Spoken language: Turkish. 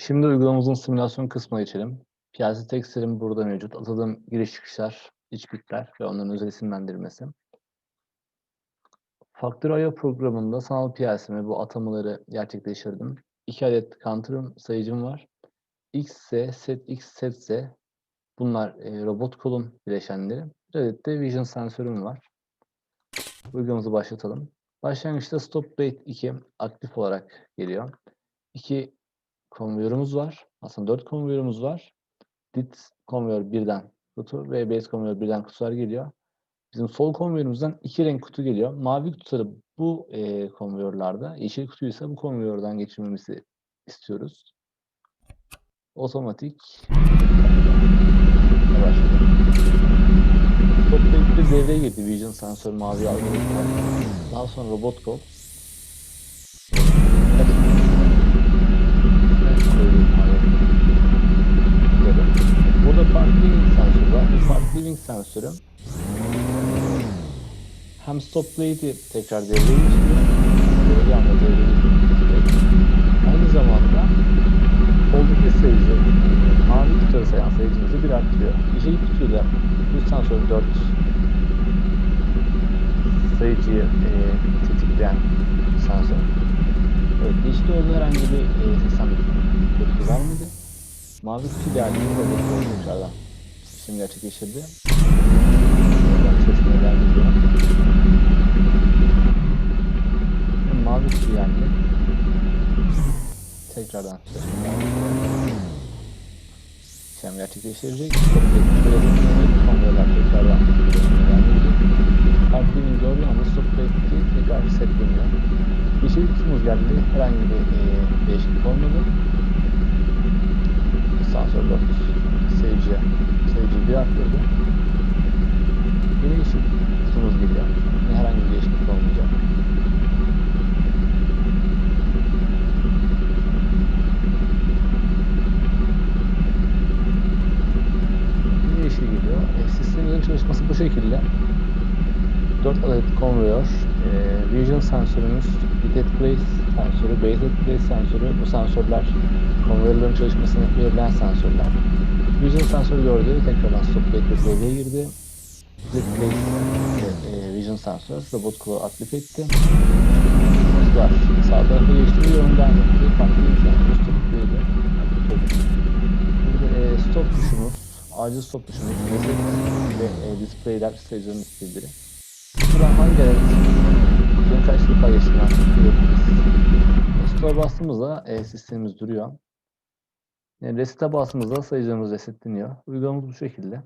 Şimdi uygulamamızın simülasyon kısmına geçelim. PLC tekstlerim burada mevcut. Atadığım giriş çıkışlar, iç bitler ve onların özel isimlendirmesi. Factor.io programında sanal PLC'me bu atamaları gerçekleştirdim. İki adet counter'ım, sayıcım var. XZ, SetX, SetZ bunlar e, robot kolum bileşenleri. Bir adet de Vision sensörüm var. Uygulamamızı başlatalım. Başlangıçta Stop Rate 2 aktif olarak geliyor. İki konveyörümüz var. Aslında 4 konveyörümüz var. DIT konveyör birden kutu ve base konveyör birden kutular geliyor. Bizim sol konveyörümüzden iki renk kutu geliyor. Mavi kutuları bu e, konveyörlerde, yeşil kutuyu bu konveyörden geçirmemizi istiyoruz. Otomatik başladı. Stop Rate'de devreye girdi. Vision sensör mavi algoritma. Daha sonra robot kol. Burada part leaving sensörü var. Bu part leaving sensörü hem stop plate'i tekrar devreye geçiriyor. Aynı zamanda soldaki sayıcı mavi kutuları sayan sayıcımızı bir arttırıyor. Yeşil kutuyla bu sensör 4 sayıcıyı e, tetikleyen sensör. Evet, yeşil olduğu herhangi bir e, sistem tepki vermedi. Mavi kutu geldiğinde işlem gerçekleştirdi. Şimdi mavi kutu geldi. Tekrardan. İşlem gerçekleştirecek. Konvoylar tekrardan. Kalpliğini gördüğü anda stop break'i tekrar resetleniyor. Yeşil kutumuz geldi. Herhangi bir e, değişiklik olmadı sensör 4 seyirciye arttırdı. Yine yeşil kutumuz geliyor. Yine herhangi bir değişiklik olmayacak. Yine yeşil geliyor. E, sistemimizin çalışması bu şekilde. 4 adet konveyör, e, Vision sensörümüz, Bitet Place sensörü, Base Place sensörü, bu sensörler konveyörlerin çalışmasını belirleyen sensörler. Vision sensörü gördü, tekrardan stop plate devreye girdi. Place e, Vision sensör robot kulağı aktif etti. Hızlar sağ tarafa geçti, yönden etti. Farklı bir sensör stop. Burada e, stop tuşumuz, acil stop tuşumuz, ve e, displayler sayıcının istediği. Buradan hangi adet kutunun kaç defa geçtiğini artık. Store'a bastığımızda e, sistemimiz duruyor. Yani reset'e bastığımızda sayıcımız resetleniyor. Uygulamamız bu şekilde.